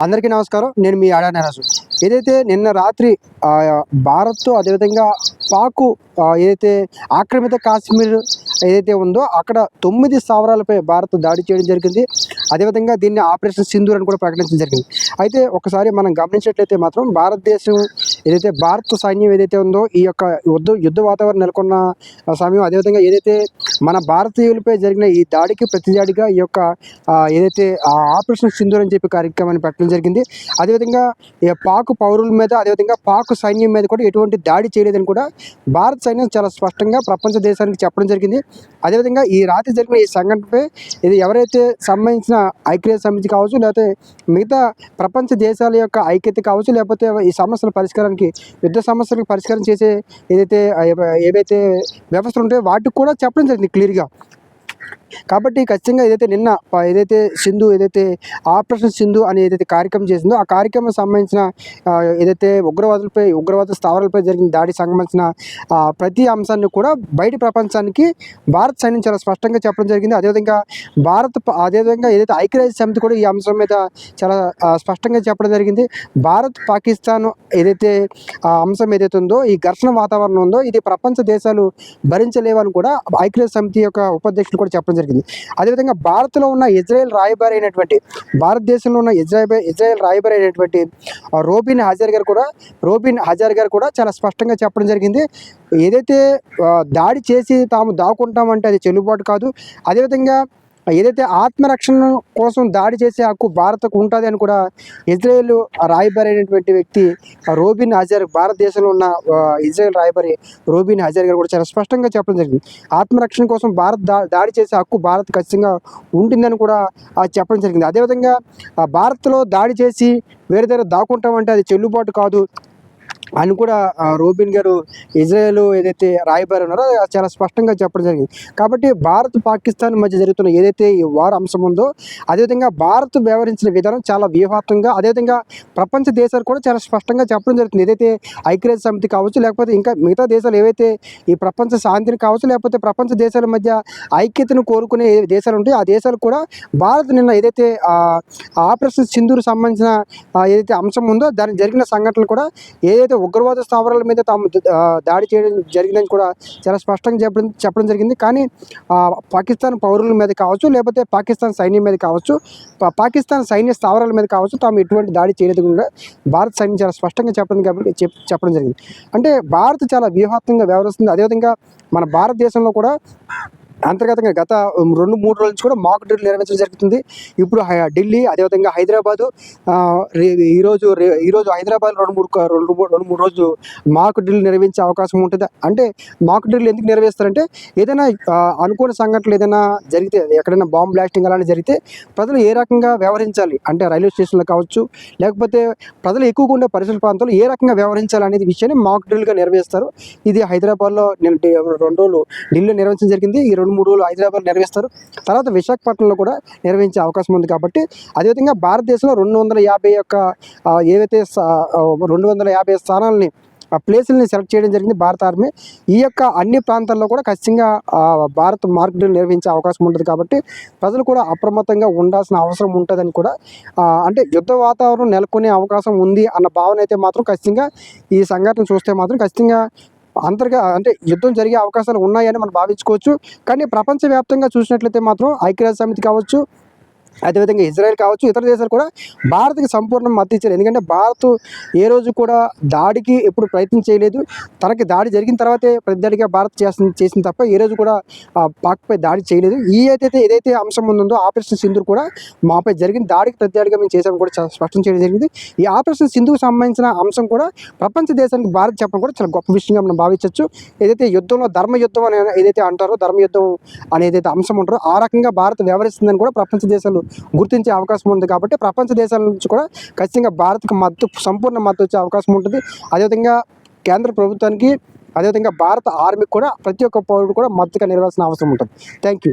అందరికీ నమస్కారం. నేను మీ ఆడా నరాజు ఏదైతే నిన్న రాత్రి ఆ, భారత్ అదేవిధంగా పాకు ఏదైతే ఆక్రమిత కాశ్మీర్ ఏదైతే ఉందో అక్కడ తొమ్మిది స్థావరాలపై భారత్ దాడి చేయడం జరిగింది. అదేవిధంగా దీన్ని ఆపరేషన్ సింధూర్ అని కూడా ప్రకటించడం జరిగింది. అయితే ఒకసారి మనం గమనించినట్లయితే మాత్రం భారతదేశం ఏదైతే భారత సైన్యం ఏదైతే ఉందో ఈ యొక్క యుద్ధ యుద్ధ వాతావరణం నెలకొన్న సమయం అదేవిధంగా ఏదైతే మన భారతీయులపై జరిగిన ఈ దాడికి ప్రతిదాడిగా ఈ యొక్క ఏదైతే ఆ ఆపరేషన్ సింధూర్ అని చెప్పి కార్యక్రమాన్ని పెట్టడం జరిగింది. అదేవిధంగా పాకు పౌరుల మీద అదేవిధంగా పాకు సైన్యం మీద కూడా ఎటువంటి దాడి చేయలేదని కూడా భారత సైన్యం చాలా స్పష్టంగా ప్రపంచ దేశానికి చెప్పడం జరిగింది. అదేవిధంగా ఈ రాత్రి జరిగిన ఈ సంఘటనపై ఇది ఎవరైతే సంబంధించిన ఐక్యరాజ్య సమితి కావచ్చు లేకపోతే మిగతా ప్రపంచ దేశాల యొక్క ఐక్యత కావచ్చు లేకపోతే ఈ సమస్యల పరిష్కారానికి యుద్ధ సమస్యలకు పరిష్కారం చేసే ఏదైతే ఏవైతే వ్యవస్థలు ఉంటాయో వాటికి కూడా చెప్పడం జరిగింది క్లియర్గా కాబట్టి ఖచ్చితంగా ఏదైతే నిన్న ఏదైతే సింధు ఏదైతే ఆపరేషన్ సింధు అని ఏదైతే కార్యక్రమం చేసిందో ఆ కార్యక్రమం సంబంధించిన ఏదైతే ఉగ్రవాదులపై ఉగ్రవాద స్థావరాలపై జరిగిన దాడికి సంబంధించిన ప్రతి అంశాన్ని కూడా బయట ప్రపంచానికి భారత సైన్యం చాలా స్పష్టంగా చెప్పడం జరిగింది. అదేవిధంగా భారత్ అదేవిధంగా ఏదైతే ఐక్యరాజ్య సమితి కూడా ఈ అంశం మీద చాలా స్పష్టంగా చెప్పడం జరిగింది. భారత్ పాకిస్తాన్ ఏదైతే ఆ అంశం ఏదైతే ఉందో ఈ ఘర్షణ వాతావరణం ఉందో ఇది ప్రపంచ దేశాలు భరించలేవని కూడా ఐక్యరాజ్య సమితి యొక్క ఉపాధ్యక్షులు కూడా చెప్పడం జరిగింది. అదేవిధంగా భారత్లో ఉన్న ఇజ్రాయెల్ రాయబారి అయినటువంటి భారతదేశంలో ఉన్న ఇజ్రాయెల్ ఇజ్రాయెల్ రాయబారి అయినటువంటి ఆ, రోబిన్ హజార్ గారు కూడా రోబిన్ హజార్ గారు కూడా చాలా స్పష్టంగా చెప్పడం జరిగింది. ఏదైతే దాడి చేసి తాము దాక్కుంటామంటే అది చెల్లుబాటు కాదు. అదేవిధంగా ఏదైతే ఆత్మరక్షణ కోసం దాడి చేసే హక్కు భారత్కు ఉంటుంది అని కూడా ఇజ్రాయెల్ రాయబారి అయినటువంటి వ్యక్తి ఆ రోబిన్ హజార్ భారతదేశంలో ఉన్న ఇజ్రాయెల్ రాయబారి రోబిన్ హజార్ గారు కూడా చాలా స్పష్టంగా చెప్పడం జరిగింది. ఆత్మరక్షణ కోసం భారత్ దాడి చేసే హక్కు భారత్ ఖచ్చితంగా ఉంటుందని కూడా చెప్పడం జరిగింది. అదేవిధంగా ఆ, భారత్లో దాడి చేసి వేరే దగ్గర దాక్కుంటామంటే అది చెల్లుబాటు కాదు. అని కూడా రోబిన్ గారు ఇజ్రాయెల్ ఏదైతే రాయబారి ఉన్నారో అది చాలా స్పష్టంగా చెప్పడం జరిగింది. కాబట్టి భారత్ పాకిస్తాన్ మధ్య జరుగుతున్న ఏదైతే ఈ వార్ అంశం ఉందో అదేవిధంగా భారత్ వ్యవహరించిన విధానం చాలా వ్యూహాత్మకంగా అదేవిధంగా ప్రపంచ దేశాలు కూడా చాలా స్పష్టంగా చెప్పడం జరుగుతుంది. ఏదైతే ఐక్యరాజ్య సమితి కావచ్చు లేకపోతే ఇంకా మిగతా దేశాలు ఏవైతే ఈ ప్రపంచ శాంతిని కావచ్చు లేకపోతే ప్రపంచ దేశాల మధ్య ఐక్యతను కోరుకునే దేశాలు ఉంటాయి ఆ దేశాలు కూడా భారత్ నిన్న ఏదైతే ఆపరేషన్ సింధూర్ సంబంధించిన ఏదైతే అంశం ఉందో దానికి జరిగిన సంఘటనలు కూడా ఏదైతే ఉగ్రవాద స్థావరాల మీద తాము దాడి చేయడం జరిగిందని కూడా చాలా స్పష్టంగా చెప్పడం చెప్పడం జరిగింది. కానీ పాకిస్తాన్ పౌరుల మీద కావచ్చు లేకపోతే పాకిస్తాన్ సైన్యం మీద కావచ్చు పాకిస్తాన్ సైన్య స్థావరాల మీద కావచ్చు తాము ఎటువంటి దాడి చేయలేదు కూడా భారత సైన్యం చాలా స్పష్టంగా చెప్పడం కాబట్టి చెప్పడం జరిగింది. అంటే భారత్ చాలా వ్యూహాత్మకంగా వ్యవహరిస్తుంది. అదేవిధంగా మన భారతదేశంలో కూడా అంతర్గతంగా గత రెండు మూడు రోజుల నుంచి కూడా మాక్ డ్రిల్ నిర్వహించడం జరుగుతుంది. ఇప్పుడు ఢిల్లీ అదేవిధంగా హైదరాబాదు రే- ఈరోజు ఈరోజు హైదరాబాద్ రెండు మూడు రెండు మూడు రెండు మూడు రోజులు మాక్ డ్రిల్ నిర్వహించే అవకాశం ఉంటుంది. అంటే మాక్ డ్రిల్ ఎందుకు నిర్వహిస్తారంటే ఏదైనా అనుకోని సంఘటనలు ఏదైనా జరిగితే ఎక్కడైనా బాంబ్ బ్లాస్టింగ్ అలాంటి జరిగితే ప్రజలు ఏ రకంగా వ్యవహరించాలి? అంటే రైల్వే స్టేషన్లో కావచ్చు లేకపోతే ప్రజలు ఎక్కువగా ఉండే పరిసర ప్రాంతాల్లో ఏ రకంగా వ్యవహరించాలి అనేది విషయాన్ని మాక్ డ్రిల్గా నిర్వహిస్తారు. ఇది హైదరాబాద్లో నేను రెండు రోజులు ఢిల్లీలో నిర్వహించడం జరిగింది. ఈ రెండు మూడు రోజులు హైదరాబాద్ నిర్వహిస్తారు. తర్వాత విశాఖపట్నంలో కూడా నిర్వహించే అవకాశం ఉంది కాబట్టి అదేవిధంగా భారతదేశంలో రెండు వందల యాభై యొక్క ఏవైతే రెండు వందల యాభై స్థానాలని ఆ ప్లేసుల్ని సెలెక్ట్ చేయడం జరిగింది భారత ఆర్మీ. ఈ యొక్క అన్ని ప్రాంతాల్లో కూడా ఖచ్చితంగా భారత్ మార్కెట్ నిర్వహించే అవకాశం ఉంటుంది కాబట్టి ప్రజలు కూడా అప్రమత్తంగా ఉండాల్సిన అవసరం ఉంటుందని కూడా అంటే యుద్ధ వాతావరణం నెలకొనే అవకాశం ఉంది అన్న భావన అయితే మాత్రం ఖచ్చితంగా ఈ సంఘటన చూస్తే మాత్రం ఖచ్చితంగా అంతర్గా అంటే యుద్ధం జరిగే అవకాశాలు ఉన్నాయని మనం భావించుకోవచ్చు. కానీ ప్రపంచవ్యాప్తంగా చూసినట్లయితే మాత్రం ఐక్యరాజ్య సమితి కావచ్చు అదేవిధంగా ఇజ్రాయెల్ కావచ్చు ఇతర దేశాలు కూడా భారత్కి సంపూర్ణ మద్దతు ఇచ్చారు. ఎందుకంటే భారత్ ఏ రోజు కూడా దాడికి ఎప్పుడు ప్రయత్నం చేయలేదు. తనకి దాడి జరిగిన తర్వాతే ప్రతిదాడిగా భారత్ చేస్తుంది చేసింది తప్ప ఏ రోజు కూడా పాక్పై దాడి చేయలేదు. ఈ ఏదైతే ఏదైతే అంశం ఉందో ఆపరేషన్ సింధు కూడా మాపై జరిగిన దాడికి ప్రతిదాడిగా మేము చేసామని కూడా స్పష్టం చేయడం జరిగింది. ఈ ఆపరేషన్ సింధుకు సంబంధించిన అంశం కూడా ప్రపంచ దేశానికి భారత్ చెప్పడం కూడా చాలా గొప్ప విషయంగా మనం భావించవచ్చు ఏదైతే యుద్ధంలో ధర్మ యుద్ధం అని ఏదైతే అంటారో ధర్మ యుద్ధం అనేది అంశం ఉంటారో ఆ రకంగా భారత్ వ్యవహరిస్తుందని కూడా ప్రపంచ దేశాలు గుర్తించే అవకాశం ఉంది కాబట్టి ప్రపంచ దేశాల నుంచి కూడా ఖచ్చితంగా భారత్కి మద్దతు సంపూర్ణ మద్దతు వచ్చే అవకాశం ఉంటుంది. అదేవిధంగా కేంద్ర ప్రభుత్వానికి అదేవిధంగా భారత ఆర్మీకి కూడా ప్రతి ఒక్క పౌరుడు కూడా మద్దతుగా నిలవాల్సిన అవసరం ఉంటుంది. Thank you